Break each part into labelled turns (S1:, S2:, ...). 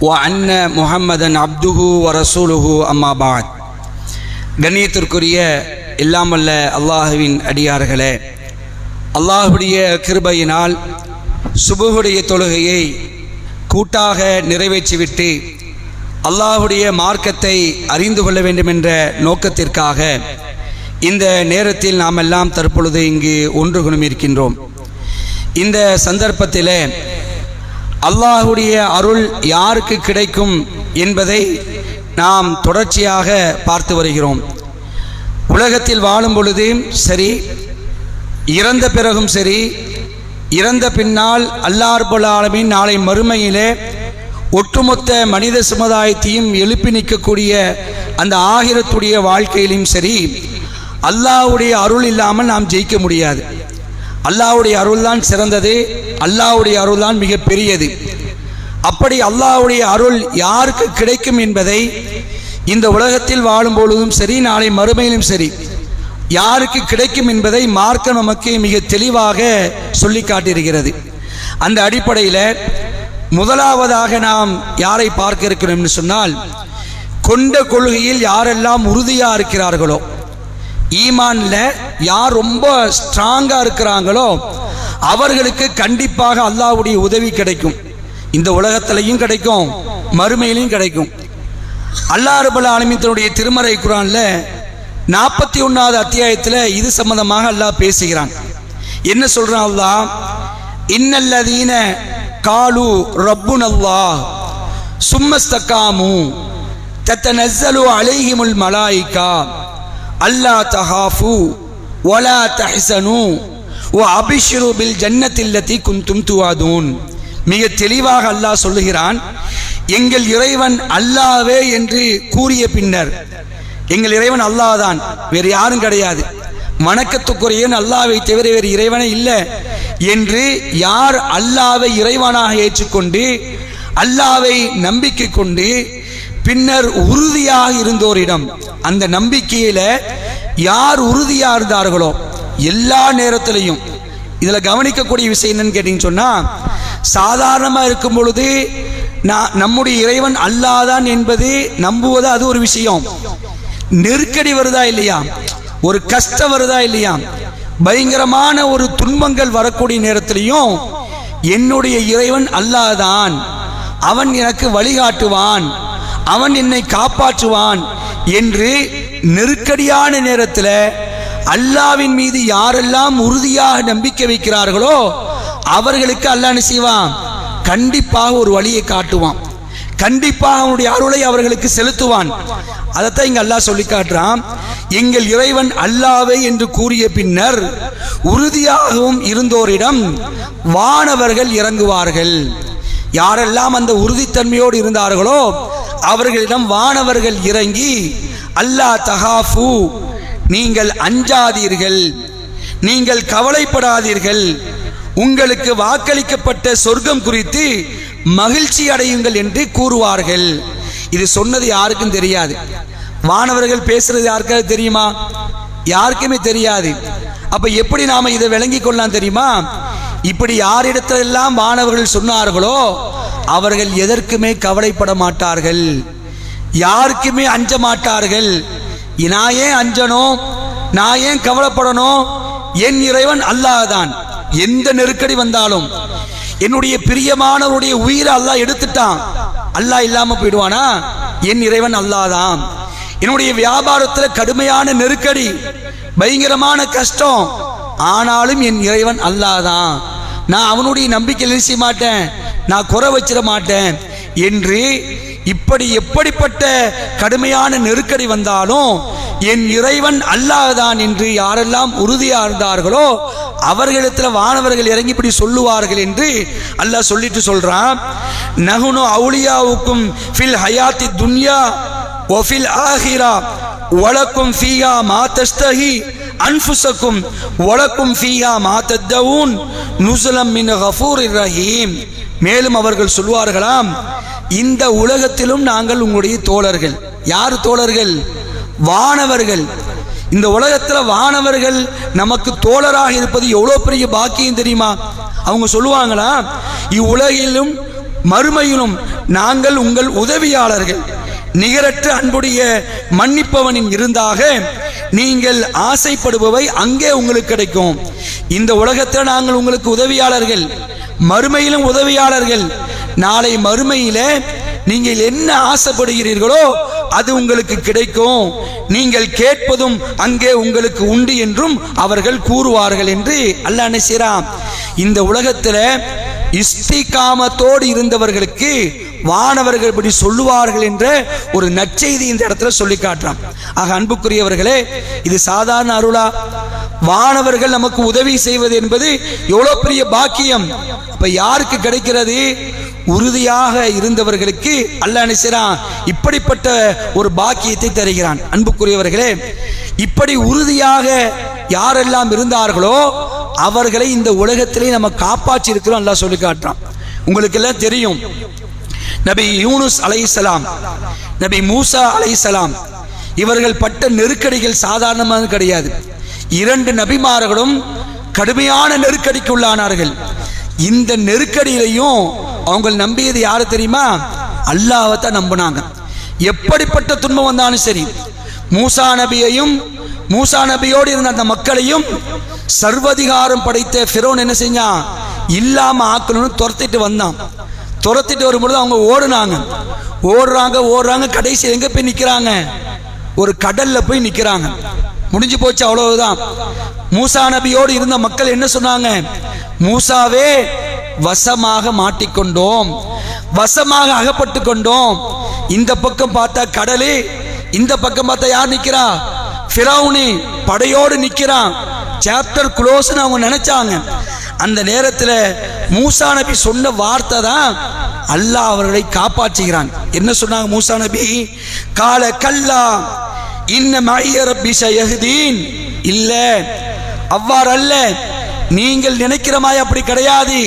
S1: அன்ன முகம்மதன் அப்துஹு வரசூலுஹு அம்மா பாத் கண்ணியத்திற்குரிய இல்லாமல்ல அல்லாஹுவின் அடியார்களே அல்லாஹுடைய கிருபையினால் சுபுகுடைய தொழுகையை கூட்டாக நிறைவேற்றிவிட்டு அல்லாஹுடைய மார்க்கத்தை அறிந்து கொள்ள வேண்டுமென்ற நோக்கத்திற்காக இந்த நேரத்தில் நாம் எல்லாம் தற்பொழுது இங்கு ஒன்று குணமிருக்கின்றோம் இந்த சந்தர்ப்பத்தில் அல்லாஹுடைய அருள் யாருக்கு கிடைக்கும் என்பதை நாம் தொடர்ச்சியாக பார்த்து வருகிறோம். உலகத்தில் வாழும் பொழுதும் சரி இறந்த பிறகும் சரி இறந்த பின்னால் அல்லார்புல் ஆலமின் நாளை மறுமையிலே ஒட்டுமொத்த மனித சமுதாயத்தையும் எழுப்பி நிற்கக்கூடிய அந்த ஆகிரத்துடைய வாழ்க்கையிலும் சரி அல்லாஹ்வுடைய அருள் இல்லாமல் நாம் ஜெயிக்க முடியாது. அல்லாவுடைய அருள்தான் சிறந்தது அல்லாவுடைய அருள்தான் மிக பெரியது அப்படி அல்லாவுடைய அருள் யாருக்கு கிடைக்கும் என்பதை இந்த உலகத்தில் வாழும் பொழுதும் சரி நாளை மறுமையிலும் சரி யாருக்கு கிடைக்கும் என்பதை மார்க்க நமக்கு மிக தெளிவாக சொல்லி காட்டியிருக்கிறது. அந்த அடிப்படையில் முதலாவதாக நாம் யாரை பார்க்க இருக்கிறோம்னு சொன்னால் கொண்ட கொள்கையில் யாரெல்லாம் உறுதியாக இருக்கிறார்களோ ஈமான்ல யார் ரொம்ப ஸ்ட்ராங்காக இருக்கிறாங்களோ அவர்களுக்கு கண்டிப்பாக அல்லாஹ்வுடைய உதவி கிடைக்கும். இந்த உலகத்திலையும் கிடைக்கும் மறுமையிலையும் கிடைக்கும். அல்லாறுபல ஆலமித்தனுடைய திருமறை குரான்ல நாற்பத்தி ஒன்றாவது அத்தியாயத்தில் இது சம்பந்தமாக அல்லாஹ் பேசுகிறான். என்ன சொல்றான் அல்லா இன்னல்லதீன காலு ரப்புன் அல்லாஹ் சும்மஸ்தகாமு தத்தனஸ்ஸலு அலைஹிமுல் மலாய்க்கா அல்லா தஹாஃபு ஒலா தஹ்சனு ஓ அபிஷிரு பில் ஜன்னத்தில்லத்தி குந்தும் துவாதூன். மிக தெளிவாக அல்லாஹ் சொல்லுகிறான் எங்கள் இறைவன் அல்லாவே என்று கூறிய பின்னர் எங்கள் இறைவன் அல்லாஹ் தான் வேறு யாரும் கிடையாது. வணக்கத்துக்குரியன் அல்லாவை தவிர வேறு இறைவனே இல்லை என்று யார் அல்லாவை இறைவனாக ஏற்றுக்கொண்டு அல்லாவை நம்பிக்கை கொண்டு பின்னர் உறுதியாக இருந்தோரிடம் அந்த நம்பிக்கையில் யார் உறுதியாக இருந்தார்களோ எல்லா நேரத்திலையும். இதில் கவனிக்கக்கூடிய விஷயம் என்னன்னு கேட்டீங்கன்னு சொன்னால் சாதாரணமாக இருக்கும் பொழுது நான் நம்முடைய இறைவன் அல்லாதான் என்பது நம்புவது அது ஒரு விஷயம். நெருக்கடி வருதா இல்லையா? ஒரு கஷ்டம் வருதா இல்லையா? பயங்கரமான ஒரு துன்பங்கள் வரக்கூடிய நேரத்திலையும் என்னுடைய இறைவன் அல்லாதான். அவன் எனக்கு வழிகாட்டுவான். அவன் என்னை காப்பாற்றுவான். என்று நெருக்கடியான நேரத்தில் அல்லாவின் மீது யாரெல்லாம் உறுதியாக நம்பிக்கை வைக்கிறார்களோ அவர்களுக்கு அல்லாஹ் என்ன செய்வான்? கண்டிப்பாக ஒரு வழியை காட்டுவான். கண்டிப்பாக அவனுடைய அருளை அவர்களுக்கு செலுத்துவான். அதைத்தான் இங்கே அல்லாஹ் சொல்லி காட்டுறான். எங்கள் இறைவன் அல்லாவே என்று கூறிய பின்னர் உறுதியாகவும் இருந்தோரிடம் வானவர்கள் இறங்குவார்கள். யாரெல்லாம் அந்த உறுதித்தன்மையோடு இருந்தார்களோ அவர்களிடம் வானவர்கள் இறங்கி அல்லாஹ் தகாஃபு நீங்கள் அஞ்சாதீர்கள் நீங்கள் கவலைப்படாதீர்கள் உங்களுக்கு வாக்களிக்கப்பட்ட சொர்க்கம் குறித்து மகிழ்ச்சி அடையுங்கள் என்று கூறுவார்கள். இது சொன்னது யாருக்கும் தெரியாது. வானவர்கள் பேசுறது யாருக்காவது தெரியுமா? யாருக்குமே தெரியாது. அப்ப எப்படி நாம இதை விளங்கி கொள்ளலாம் தெரியுமா? இப்படி யாரிடத்திலெல்லாம் மாணவர்கள் சொன்னார்களோ அவர்கள் எதற்குமே கவலைப்பட மாட்டார்கள். யாருக்குமே அஞ்ச மாட்டார்கள். நான் ஏன் அஞ்சணும் நான் ஏன் கவலைப்படணும் என் இறைவன் அல்லாதான் எந்த நெருக்கடி வந்தாலும் என்னுடைய பிரியமானவருடைய உயிரை அல்லாஹ் எடுத்துட்டான். அல்லாஹ் இல்லாம போயிடுவானா? என் இறைவன் அல்லாதான் என்னுடைய வியாபாரத்தில் கடுமையான நெருக்கடி பயங்கரமான கஷ்டம். ஆனாலும் என் இறைவன் அல்லாதான் நான் அவனுடைய நம்பிக்கையில் செய்ய மாட்டேன். நான் குறை வச்சிட மாட்டேன் என்று இப்படி எப்படிப்பட்ட கடுமையான நெருக்கடி வந்தாலும் என் இறைவன் அல்லாதான் என்று யாரெல்லாம் உறுதியாக இருந்தார்களோ அவர்களிடத்தில் வானவர்கள் இறங்கி இப்படி சொல்லுவார்கள் என்று அல்லாஹ் சொல்லிட்டு சொல்றான். நகுனு அவுலியாவுக்கும் ஃபில் ஹயாத்தி துன்யா ஒஃபில் ஆஹிரா ஒலக்கும் ஃபியா மாத்தஸ்தஹி தஸ்தஹி அன்ஃபுசக்கும் வலக்கும் ஃபீஹா மா நுசுலம் மின் ஹஃபூர் ரஹீம். மேலும் அவர்கள் சொல்வார்களாம் இந்த உலகத்திலும் நாங்கள் உங்களுடைய தோழர்கள். யார் தோழர்கள்? வானவர்கள். இந்த உலகத்தில் வானவர்கள் நமக்கு தோழராக இருப்பது எவ்வளோ பெரிய பாக்கியம் தெரியுமா? அவங்க சொல்லுவாங்களா இவ்வுலகிலும் மறுமையிலும் நாங்கள் உங்கள் உதவியாளர்கள். நிகரற்ற அன்புடைய மன்னிப்பவனின் இருந்தாக நீங்கள் ஆசைப்படுபவை அங்கே உங்களுக்கு கிடைக்கும். இந்த உலகத்தில் நாங்கள் உங்களுக்கு உதவியாளர்கள் மறுமையிலும் உதவியாளர்கள். நாளை மறுமையில நீங்கள் என்ன ஆசைப்படுகிறீர்களோ அது உங்களுக்கு கிடைக்கும். நீங்கள் கேட்பதும் அங்கே உங்களுக்கு உண்டு என்றும் அவர்கள் கூறுவார்கள் என்று அல்ல என்ன இந்த உலகத்தில் இஸ்திகாமத்தோடு இருந்தவர்களுக்கு வானவர்கள் இப்படி சொல்லுவார்கள் என்ற ஒரு நற்செய்தி இந்த இடத்துல சொல்லி காட்டுறான். ஆக அன்புக்குரியவர்களே இது சாதாரண அருளா? வானவர்கள் நமக்கு உதவி செய்வது என்பது எவ்வளவு பெரிய பாக்கியம். இப்போ யாருக்கு கிடைக்கிறது? உறுதியாக இருந்தவர்களுக்கு அல்லாஹ் நினைச்சான் இப்படிப்பட்ட ஒரு பாக்கியத்தை தருகிறான். அன்புக்குரியவர்களே இப்படி உறுதியாக யாரெல்லாம் இருந்தார்களோ அவர்களை இந்த உலகத்திலே நம்ம காப்பாற்றி இருக்கிறோம் எல்லாம் சொல்லி காட்டுறான். உங்களுக்கு எல்லாம் தெரியும். நபி யூனுஸ் அலைசலாம் நபி மூசா அலைசலாம் இவர்கள் பட்ட நெருக்கடிகள் சாதாரணமாக கிடையாது. இரண்டு நபிமார்களும் கடுமையான நெருக்கடிக்கு உள்ளானார்கள். இந்த நெருக்கடியிலையும் அவங்க நம்பியது யாரு தெரியுமா? அல்லாவை தான் நம்பினாங்க. எப்படிப்பட்ட துன்பம் வந்தாலும் சரி மூசா நபியையும் மூசா நபியோடு இருந்த அந்த மக்களையும் சர்வதிகாரம் படைத்த ஃபிரோன் என்ன செஞ்சான் இல்லாமல் ஆக்கணும்னு துரத்திட்டு வந்தான். துரத்திட்டு வரும்பொழுது அவங்க ஓடுனாங்க. ஓடுறாங்க ஓடுறாங்க கடைசி எங்கே போய் நிற்கிறாங்க ஒரு கடலில் போய் நிற்கிறாங்க முடிஞ்சு போச்சு அவ்வளவுதான். மூசா நபியோடு இருந்த மக்கள் என்ன சொன்னாங்க? மூசாவே வசமாக மாட்டிக்கொண்டோம். வசமாக அகப்பட்டு கொண்டோம். இந்த பக்கம் பார்த்தா கடலு இந்த பக்கம் பார்த்தா யார் நிக்கிறா? ஃபிரௌனி படையோடு நிக்கிறான். சாப்டர் க்ளோஸ்னு அவங்க நினைச்சாங்க. அந்த நேரத்தில் மூசா நபி சொன்ன வார்த்தை தான் அல்லாஹ் அவர்களை காப்பாற்றுகிறான். என்ன சொன்னாங்க மூசா நபி? கால கல்லா இன்ன இல்ல அவ்வாறு அல்ல நீங்கள் நினைக்கிற மாதிரி அப்படி கிடையாது.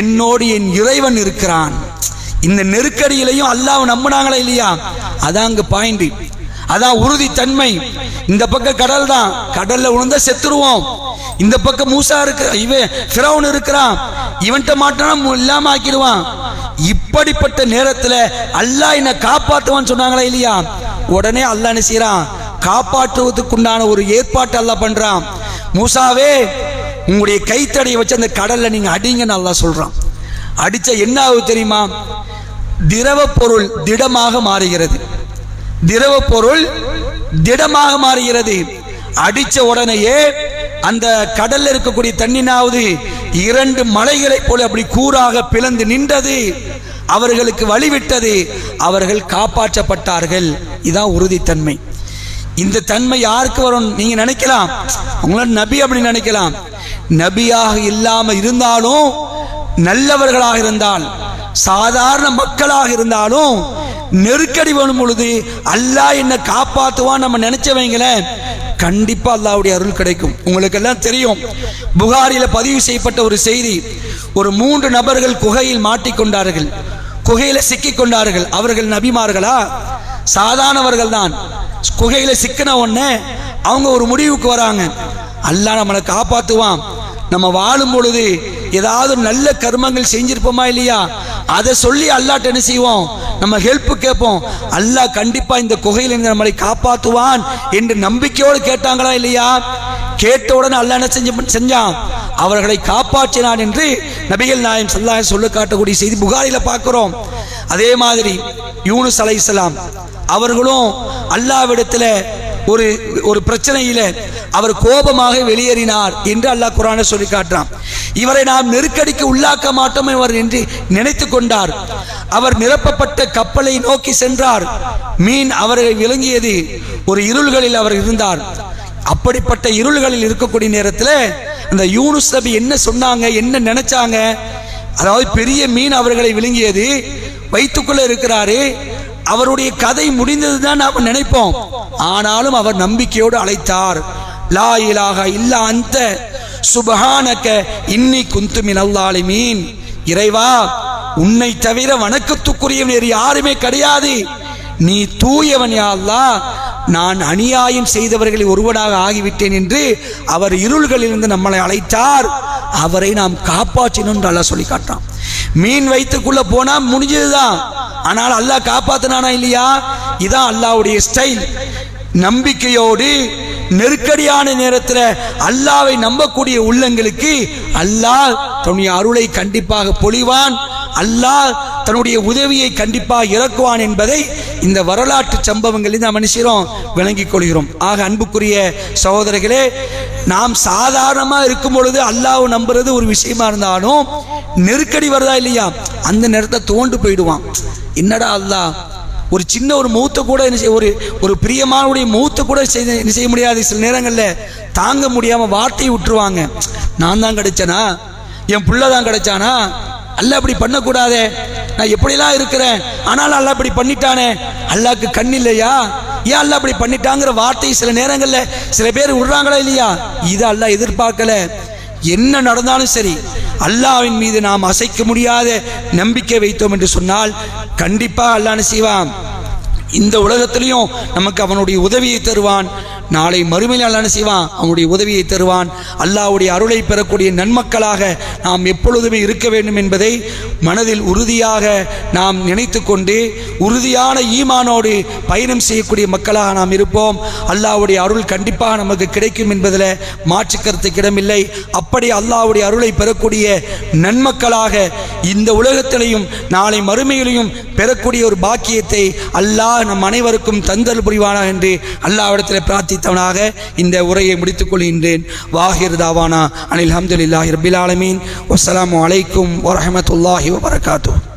S1: என்னோடு என் இறைவன் இருக்கிறான். இந்த நெருக்கடியிலையும் அல்லாஹ் நம்பினாங்களா இல்லையா? அதான் அங்க பாயிண்ட் அதான் உறுதித்தன்மை இந்த பக்கம் கடல் தான். கடல்ல விழுந்தா செத்துருவோம். இந்த பக்கம் மூசா இருக்கு இவன் ஃபிரௌன் இருக்கிறான். இவன்கிட்ட மாட்டானா இல்லாம ஆக்கிடுவான். இப்படிப்பட்ட நேரத்துல அல்லாஹ் என்னை காப்பாத்துவான்னு சொன்னாங்களா இல்லையா? உடனே அல்ல என்ன செய்யறான் காப்பாற்றுவதற்குண்டான ஒரு ஏற்பாட்டு அல்ல பண்றான். மூசாவே உங்களுடைய கைத்தடியை வச்சு அந்த கடல்ல நீங்க அடிங்கன்னு நல்லா சொல்றான். அடிச்ச என்ன ஆகுது தெரியுமா? திரவ பொருள் திடமாக மாறுகிறது. திரவ பொருள் திடமாக மாறுகிறது. அடிச்ச உடனேயே அந்த கடல்ல இருக்கக்கூடிய தண்ணினாவது இரண்டு மலைகளைப் போல அப்படி கூறாக பிளந்து நின்றது. அவர்களுக்கு வழிவிட்டது. அவர்கள் காப்பாற்றப்பட்டார்கள். இதான் உறுதித்தன்மை. இந்த தன்மை யாருக்கு வரும்? நீங்க நினைக்கலாம். அவங்கள நபி அப்படின்னு நினைக்கலாம். நபியாக இல்லாம இருந்தாலும் நல்லவர்களாக இருந்தால் சாதாரண மக்களாக இருந்தாலும் நெருக்கடி வரும் பொழுது அல்லாஹ் என்ன காப்பாற்றுவான் நம்ம நினைச்சவங்கள கண்டிப்பா அல்லாவுடைய அருள் கிடைக்கும். உங்களுக்கு எல்லாம் தெரியும். புகாரில பதிவு செய்யப்பட்ட ஒரு செய்தி ஒரு மூன்று நபர்கள் குகையில் மாட்டிக்கொண்டார்கள். குகையில சிக்கிக் கொண்டார்கள் அவர்கள் நபிமார்களா? சாதாரணவர்கள் தான் குகையில் சிக்கின உடனே அவங்க ஒரு முடிவுக்கு வராங்க. அல்லாஹ் நம்மளை காப்பாற்றுவான் நம்ம வாழும் பொழுது ஏதாவது நல்ல கர்மங்கள் செஞ்சிருப்போமா இல்லையா? அதை சொல்லி அல்லாட்ட என்ன செய்வோம்? நம்ம ஹெல்ப் கேட்போம். அல்லாஹ் கண்டிப்பா இந்த குகையிலிருந்து நம்மளை காப்பாத்துவான் என்று நம்பிக்கையோடு கேட்டாங்களா இல்லையா? கேட்ட உடனே அல்லாஹ் என்ன செஞ்ச செஞ்சான்? அவர்களை காப்பாற்றினான் என்று நபிகள் நாயம் சல்லாய சொல்ல காட்டக்கூடிய செய்தி புகாரில பார்க்கிறோம். அதே மாதிரி யூனுஸ் அலைஹிஸ்ஸலாம் அவர்களும் அல்லாவிடத்தில் ஒரு ஒரு பிரச்சனையில் அவர் கோபமாக வெளியேறினார் என்று அல்லாஹ் குரானை சொல்லி காட்டுறான். இவரை நாம் நெருக்கடிக்கு உள்ளாக்க மாட்டோம் அவர் என்று நினைத்து கொண்டார். அவர் நிரப்பப்பட்ட கப்பலை நோக்கி சென்றார். மீன் அவரை விளங்கியது ஒரு இருள்களில் அவர் இருந்தார். அப்படிப்பட்ட இருள்களில் இருக்கக்கூடிய நேரத்தில் அந்த யூனுஸ் நபி என்ன சொன்னாங்க என்ன நினைச்சாங்க? அதாவது பெரிய மீன் அவர்களை விழுங்கியது வைத்துக்குள்ளே இருக்கிறாரே. அவருடைய கதை முடிந்தது தான் நாம் நினைப்போம். ஆனாலும் அவர் நம்பிக்கையோடு அழைத்தார். லா இலாக இல்லா அந்த சுபஹானக்க இன்னி குந்து மினல்லாலிமீன். இறைவா உன்னை தவிர வணக்கத்துக்குரியவன் வேறு யாருமே கிடையாது. நீ தூயவன் யா நான் அநியாயம் செய்தவர்களில் ஒருவனாக ஆகிவிட்டேன் என்று அவர் இருள்களிலிருந்து நம்மளை அழைத்தார். அவரை நாம் காப்பாற்றினோம் என்று அல்லாஹ் சொல்லி காட்டான் மீன் வயிற்றுக்குள்ள போனா முடிஞ்சதுதான். ஆனால் அல்லாஹ் காப்பாத்தினானா இல்லையா? இதான் அல்லாஹ்வுடைய ஸ்டைல் நம்பிக்கையோடு நெருக்கடியான நேரத்தில் அல்லாவை நம்பக்கூடிய உள்ளங்களுக்கு அல்லாஹ் தன்னுடைய அருளை கண்டிப்பாக பொழிவான். அல்லாஹ் தன்னுடைய உதவியை கண்டிப்பாக இறக்குவான் என்பதை இந்த வரலாற்று சம்பவங்களில் நாம் மனுஷரும் விளங்கிக் கொள்கிறோம். ஆக அன்புக்குரிய சகோதரர்களே நாம் சாதாரணமாக இருக்கும் பொழுது அல்லாஹ் நம்புறது ஒரு விஷயமா இருந்தாலும் நெருக்கடி வருதா இல்லையா? அந்த நேரத்தை தோண்டு போயிடுவான். என்னடா அல்லா ஒரு சின்ன ஒரு மூத்த கூட என்ன செய்ய ஒரு ஒரு பிரியமானுடைய மூத்த கூட செய்ய என்ன செய்ய முடியாது சில நேரங்களில். தாங்க முடியாமல் வார்த்தையை விட்டுருவாங்க. நான் தான் கிடைச்சனா? என் புள்ள தான் கிடைச்சானா? அல்ல அப்படி பண்ணக்கூடாதே. நான் எப்படிலாம் இருக்கிறேன்? ஆனாலும் அல்ல இப்படி பண்ணிட்டானே. அல்லாக்கு கண் இல்லையா? ஏன் அல்ல அப்படி பண்ணிட்டாங்கிற வார்த்தை சில நேரங்களில் சில பேர் விடுறாங்களா இல்லையா? இதை அல்ல எதிர்பார்க்கல. என்ன நடந்தாலும் சரி அல்லாவின் மீது நாம் அசைக்க முடியாத நம்பிக்கை வைத்தோம் என்று சொன்னால் கண்டிப்பாக அல்லான்னு செய்வான்? இந்த உலகத்திலையும் நமக்கு அவனுடைய உதவியை தருவான். நாளை மறுமையில் அல்லாஹ் செய்வான்? அவனுடைய உதவியை தருவான். அல்லாஹ்வுடைய அருளை பெறக்கூடிய நன்மக்களாக நாம் எப்பொழுதுமே இருக்க வேண்டும் என்பதை மனதில் உறுதியாக நாம் நினைத்து கொண்டு உறுதியான ஈமானோடு பயணம் செய்யக்கூடிய மக்களாக நாம் இருப்போம். அல்லாஹ்வுடைய அருள் கண்டிப்பாக நமக்கு கிடைக்கும் என்பதில் மாற்று கருத்துக்கு இடமில்லை. அப்படி அல்லாவுடைய அருளை பெறக்கூடிய நன்மக்களாக இந்த உலகத்திலையும் நாளை மறுமையிலையும் பெறக்கூடிய ஒரு பாக்கியத்தை அல்லாஹ் நம் அனைவருக்கும் தந்தல் புரிவானா என்று அல்லாஹ்விடத்தில் வாசித்தவனாக இந்த உரையை முடித்துக் கொள்கின்றேன். வாஹிர் தாவானா அனில் அஹமதுல்லாஹி ரபில் ஆலமீன். வஸ்ஸலாமு வலைக்கும் வரமத்துல்லாஹி வபரகாத்துஹ்.